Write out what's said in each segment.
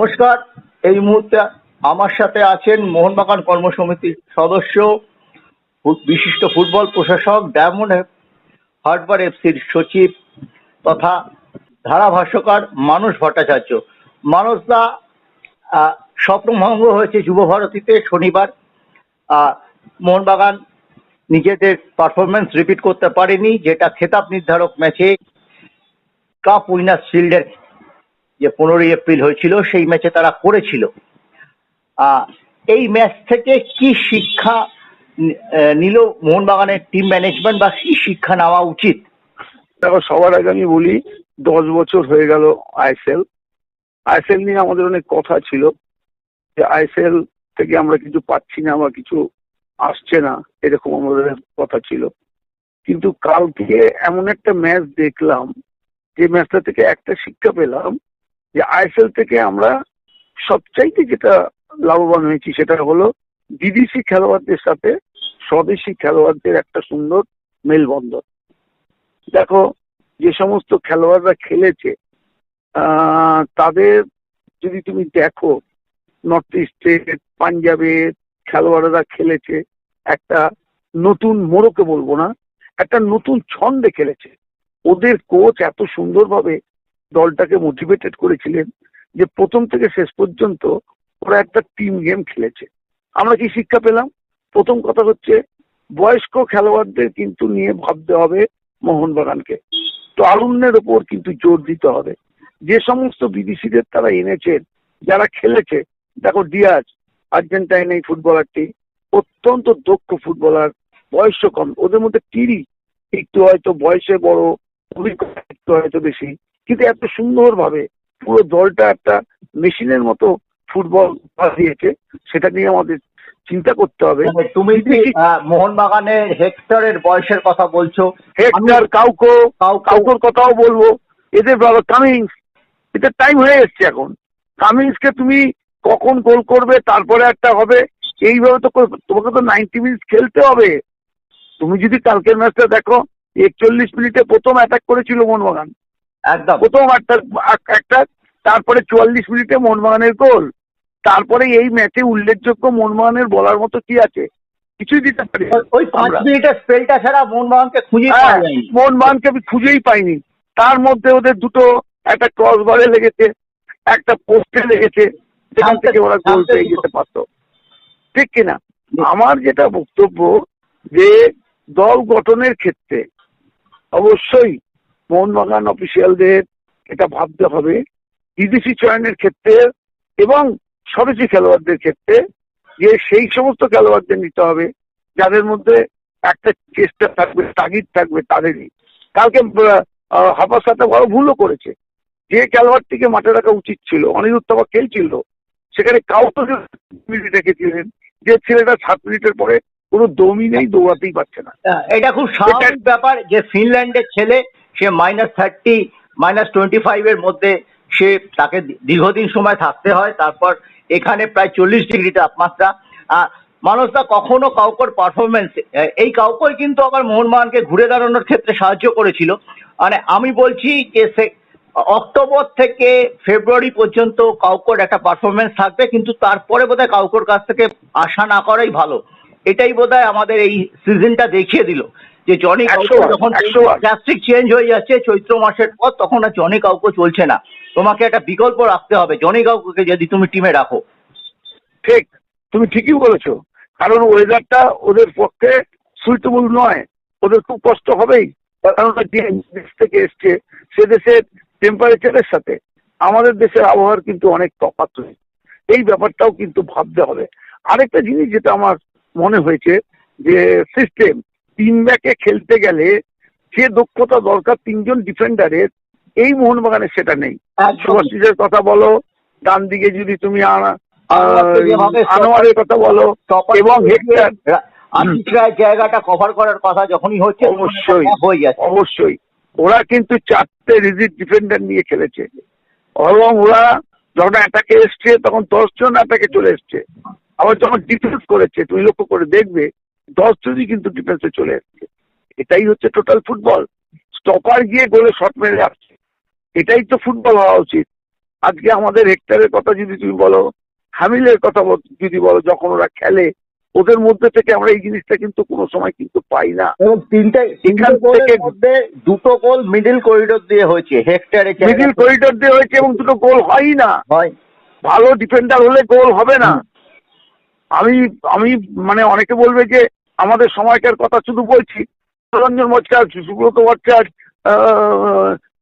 নমস্কার, এই মুহূর্তে আমার সাথে আছেন মোহনবাগান কর্মসমিতির সদস্য বিশিষ্ট ফুটবল প্রশাসক, ডায়মন্ড হারবার এফসির সচিব তথা ধারাভাষ্যকার মানস ভট্টাচার্য। মানসদা স্বপ্নভঙ্গ হয়েছে যুব ভারতীতে শনিবার। মোহনবাগান নিজেদের পারফরমেন্স রিপিট করতে পারেনি, যেটা খেতাব নির্ধারক ম্যাচে কাপ উইনার শিল্ডের যে পনেরোই এপ্রিল হয়েছিল, সেই ম্যাচে তারা করেছিল। এই ম্যাচ থেকে কি শিক্ষা নিল মোহনবাগানের টিম ম্যানেজমেন্ট বা কি শিক্ষা নেওয়া উচিত? দেখো, সবার আগে আমি বলি, দশ বছর হয়ে গেল আইএসএল। আইএসএল নিয়ে আমাদের অনেক কথা ছিল যে আইএসএল থেকে আমরা কিছু পাচ্ছি না বা কিছু আসছে না, এরকম আমাদের কথা ছিল। কিন্তু কালকে এমন একটা ম্যাচ দেখলাম, যে ম্যাচটা থেকে একটা শিক্ষা পেলাম যে আইএসএল থেকে আমরা সবচাইতে যেটা লাভবান হয়েছি সেটা হলো বিদেশি খেলোয়াড়দের সাথে স্বদেশি খেলোয়াড়দের একটা সুন্দর মেলবন্ধন। দেখো, যে সমস্ত খেলোয়াড়রা খেলেছে তাদের যদি তুমি দেখো নর্থ ইস্টের পাঞ্জাবের খেলোয়াড়রা খেলেছে, একটা নতুন মোড়কে বলব না, একটা নতুন ছন্দে খেলেছে। ওদের কোচ এত সুন্দরভাবে দলটাকে মোটিভেটেড করেছিলেন যে প্রথম থেকে শেষ পর্যন্ত ওরা একটা টিম গেম খেলেছে। আমরা কি শিক্ষা পেলাম? প্রথম কথা হচ্ছে বয়স্ক খেলোয়াড়দের কিন্তু নিয়ে ভাবতে হবে মোহনবাগানকে। তারুণ্যের ওপর কিন্তু জোর দিতে হবে। যে সমস্ত বিদেশিদের তারা এনেছেন, যারা খেলেছে, দেখো ডিয়াজ আর্জেন্টাইন এই ফুটবলারটি অত্যন্ত দক্ষ ফুটবলার বয়স কম, ওদের মধ্যে টিরি একটু হয়তো বয়সে বড়, অভিজ্ঞতা একটু হয়তো বেশি। কিন্তু এত সুন্দরভাবে পুরো দলটা একটা মেশিনের মতো ফুটবল দিয়েছে সেটা নিয়ে আমাদের চিন্তা করতে হবে। তুমি মোহনবাগানের হেক্টরের বয়সের কথা বলছো হেক্টর কাউকো কাউকোর কথাও বলব। এদের বাবা কামিংস এদের টাইম হয়ে এসছে এখন। কামিংসকে তুমি কখন গোল করবে তারপরে একটা হবে এইভাবে তো তোমাকে তো নাইনটি মিনিট খেলতে হবে। তুমি যদি কালকের ম্যাচটা দেখো একচল্লিশ মিনিটে প্রথম অ্যাটাক করেছিল মোহনবাগান। একদম। প্রথম একটা একটা তারপরে চুয়াল্লিশ মিনিটে মোহনবাগানের গোল। তারপরে এই ম্যাচে উল্লেখযোগ্য মোহনবাগানের বলার মতো কি আছে? কিছুই দিতে পারি ওই- পাঁচ মিনিটের স্পেলটা ছাড়া মোহনবাগানকে খুঁজে হ্যাঁ, মোহনবাগানকে আমি খুঁজেই পাইনি। তার মধ্যে ওদের দুটো একটা ক্রস বারে লেগেছে একটা পোস্টে লেগেছে যেখান থেকে ওরা গোল পেয়ে যেতে পারতো। ঠিক কিনা। আমার যেটা বক্তব্য যে দল গঠনের ক্ষেত্রে অবশ্যই মোহনবাগান অফিসিয়ালদের এটা ভাবতে হবে। বিদেশি চয়নের ক্ষেত্রে এবং স্বদেশি খেলোয়াড়দের ক্ষেত্রে যে সেই সমস্ত খেলোয়াড়দের নিতে হবে যাদের মধ্যে একটা চেষ্টা থাকবে তাগিদ থাকবে তাদেরই। কালকে হাফার সাথে বড় ভুলও করেছে। যে খেলোয়াড়টিকে মাঠে রাখা উচিত ছিল অনিরুদ্ধ তবা খেলছিল সেখানে কাউকে মিনিট রেখেছিলেন যে ছেলেটা সাত মিনিটের পরে কোনো দমই নেই দৌড়াতেই পারছে না। হ্যাঁ, এটা খুব স্বাভাবিক ব্যাপার যে ফিনল্যান্ডের ছেলে সে minus thirty minus twenty five এর মধ্যে সে তাকে দীর্ঘদিন সময় থাকতে হয়। তারপর এখানে প্রায় চল্লিশ ডিগ্রি তাপমাত্রা। আহ, মানুষদা কখনো কাউকর পারফরমেন্স এই কাউকর কিন্তু আবার মোহনবাগানকে ঘুরে দাঁড়ানোর ক্ষেত্রে সাহায্য করেছিল। মানে আমি বলছি যে সে অক্টোবর থেকে ফেব্রুয়ারি পর্যন্ত কাউকর একটা পারফরমেন্স থাকবে কিন্তু তারপরে বোধহয় কাউকর কাছ থেকে আশা না করাই ভালো। এটাই বোধহয় আমাদের এই সিজনটা দেখিয়ে দিল। যে জনি যখন। প্লাস্টিক চেঞ্জ হয়ে যাচ্ছে চৈত্র মাসের পর তখন আর জনি কাউকে চলছে না। তোমাকে একটা বিকল্প রাখতে হবে জনি কাউকে যদি তুমি টিমে রাখো। ঠিক তুমি ঠিকই বলেছ। কারণ ওয়েদারটা ওদের পক্ষে সুইটেবল নয়। ওদের খুব কষ্ট হবেই। কারণ যে দেশ থেকে এসছে সে দেশের টেম্পারেচারের সাথে আমাদের দেশের আবহাওয়ার কিন্তু অনেক তফাৎ রয়েছে। এই ব্যাপারটাও কিন্তু ভাবতে হবে। আরেকটা জিনিস যেটা আমার মনে হয়েছে যে সিস্টেম তিন ব্যাকে খেলতে গেলে যে দক্ষতা দরকার তিনজন ডিফেন্ডারের এই মোহনবাগানে সেটা নেই। সুভাষিসের কথা বলো ডান দিকে যদি তুমি আনোয়ারের কথা বলো এবং হেক্টর। জায়গাটা কভার করার কথা যখনই হচ্ছে অবশ্যই। হয়ে যাচ্ছে। অবশ্যই। ওরা কিন্তু চারটে রিজিট ডিফেন্ডার নিয়ে খেলেছে। এবং ওরা যখন অ্যাটাকে এসছে তখন দশজন অ্যাটাকে চলে এসছে। আবার যখন ডিফেন্স করেছে তুমি লক্ষ্য করে দেখবে দশজনই কিন্তু ডিফেন্সে চলে এসছে। এটাই হচ্ছে টোটাল ফুটবল স্টপার গিয়ে গোলে শট মেরে আসছে। এটাই তো ফুটবল হওয়া উচিত। আজকে আমাদের হেক্টরের কথা যদি তুমি বলো হামিলের কথা যদি বলো যখন ওরা খেলে ওদের মধ্যে থেকে আমরা এই জিনিসটা কিন্তু কোনো সময় কিন্তু পাই না। এবং তিনটে তিনটে এখান গোলের থেকে- দুটো গোল মিডল করিডোর দিয়ে হয়েছে হেক্টরে মিডিল করিডোর দিয়ে হয়েছে এবং দুটো গোল হয়ই না। হয়। ভালো ডিফেন্ডার হলে গোল হবে না। আমি আমি মানে অনেকে বলবে যে আমাদের সময়কার কথা শুধু বলছি। রঞ্জন ভট্টাচার্য সুব্রত ভট্টাচার্য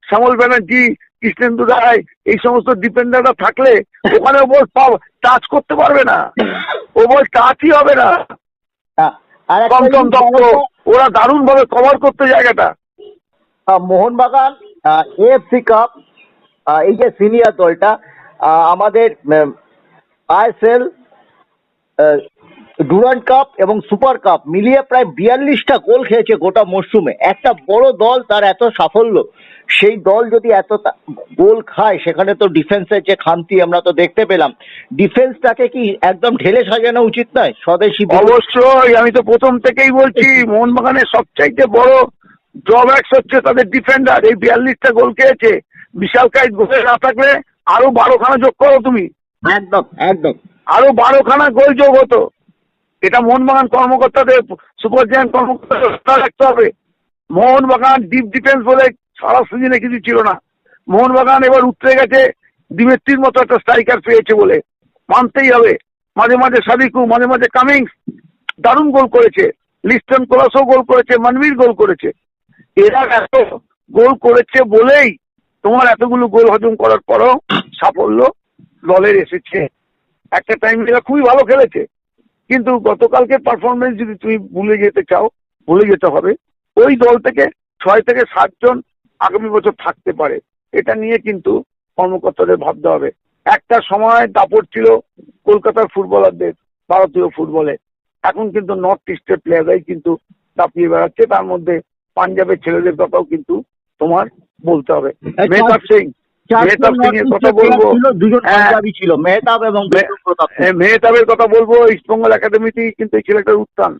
শ্যামল ব্যানার্জি কৃষ্ণেন্দু রায় এই সমস্ত ডিপেন্ডাররা থাকলে ওখানে ও বল টাচ করতে পারবে না। ও বল টাচই হবে না। তো, ওরা দারুণ ভাবে কভার করতে জায়গাটা। মোহনবাগান এএফসি কাপ এই যে সিনিয়র দলটা আমাদের আইএসএল ডুরান্ড কাপ এবং সুপার কাপ মিলিয়ে প্রায় বিয়াল্লিশটা গোল খেয়েছে গোটা মরশুমে একটা বড় দল তার এত সাফল্য সেই দল যদি এত গোল খায় সেখানে তো ডিফেন্সের যে খামতি আমরা তো দেখতে পেলাম। ডিফেন্সটাকে কি একদম ঢেলে সাজানো উচিত নয়? স্বদেশি অবশ্যই আমি তো প্রথম থেকেই বলছি মোহনবাগানের সবচাইতে বড় ড্রব্যাক্স হচ্ছে তাদের ডিফেন্ডার এই বিয়াল্লিশটা গোল খেয়েছে। বিশাল কাইট গোলে না থাকলে আরও বারোখানা যোগ করো তুমি। একদম একদম। আরও বারোখানা গোল যোগ হতো। এটা মোহনবাগান কর্মকর্তাদের, সুপার জায়ান্ট কর্মকর্তাদের রাখতে হবে। মোহনবাগান ডিপ ডিফেন্স বলে সারা সিজনে কিছু ছিল না। মোহনবাগান এবার উতরে গেছে দিমেত্রির মতো একটা স্ট্রাইকার পেয়েছে বলে। মানতেই হবে। মাঝে মাঝে সাদিকু, মাঝে মাঝে কামিংস দারুণ গোল করেছে। লিস্টন কোলাসও গোল করেছে, মানবীর গোল করেছে। এরা এত গোল করেছে বলেই তোমার এতগুলো গোল হজম করার পরও সাফল্য দলের এসেছে। একটা টাইম এরা খুবই ভালো খেলেছে। কিন্তু গতকালকে পারফরমেন্স যদি তুমি ভুলে যেতে চাও ভুলে যেতে হবে ওই দল থেকে ছয় থেকে সাতজন আগামী বছর থাকতে পারে। এটা নিয়ে কিন্তু কর্মকর্তাদের ভাবতে হবে। একটা সময় দাপট ছিল কলকাতার ফুটবলারদের ভারতীয় ফুটবলে। এখন কিন্তু নর্থ ইস্টের প্লেয়াররাই কিন্তু দাপিয়ে বেড়াচ্ছে। তার মধ্যে পাঞ্জাবের ছেলেদের কথাও কিন্তু তোমার বলতে হবে। মেহতাব সিং ছিল হ্যাঁ। মেহতাব এবং। এ, মেহতাবের কথা বলব ইস্টবেঙ্গল একাডেমিতেই কিন্তু এই ছেলেটার উত্থান।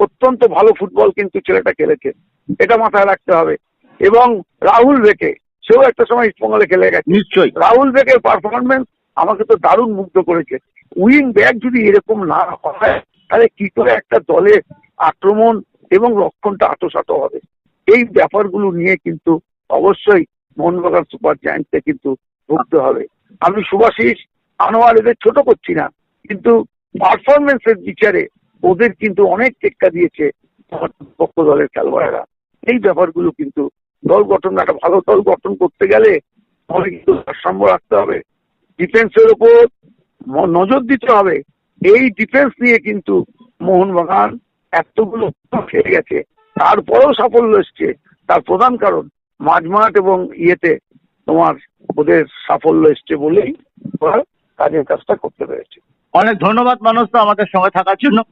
অত্যন্ত ভালো ফুটবল কিন্তু ছেলেটা খেলেছে। এটা মাথায় রাখতে হবে। এবং রাহুল রেকে সেও একটা সময় ইস্টবেঙ্গলে খেলে গেছে। নিশ্চয়ই। রাহুল বেগের পারফরমেন্স আমাকে তো দারুণ মুগ্ধ করেছে। উইং ব্যাক যদি এরকম না হয় তাহলে কি করে একটা দলের আক্রমণ এবং রক্ষণটা আটোসাটো হবে? এই ব্যাপারগুলো নিয়ে কিন্তু অবশ্যই মোহনবাগান সুপার জায়ান্টকে কিন্তু ভুগতে হবে। আমি সুভাষিস আনোয়ার এদের ছোট করছি না, কিন্তু পারফরমেন্সের বিচারে ওদের কিন্তু অনেক টেক্কা দিয়েছে পক্ষ দলের খেলোয়াড়েরা। এই ব্যাপারগুলো কিন্তু দল গঠন, একটা ভালো দল গঠন করতে গেলে আমাদের কিন্তু ভারসাম্য রাখতে হবে। ডিফেন্সের উপর ম- নজর দিতে হবে। এই ডিফেন্স নিয়ে কিন্তু মোহনবাগান এতগুলো খেয়ে গেছে। তারপরেও সাফল্য এসছে। তার প্রধান কারণ মাঝমাঠ এবং ইয়েতে তোমার ওদের সাফল্য এসছে বলেই ওরা কাজের কাজটা করতে পেরেছে। অনেক ধন্যবাদ মানুষ তো আমাদের সঙ্গে থাকার জন্য।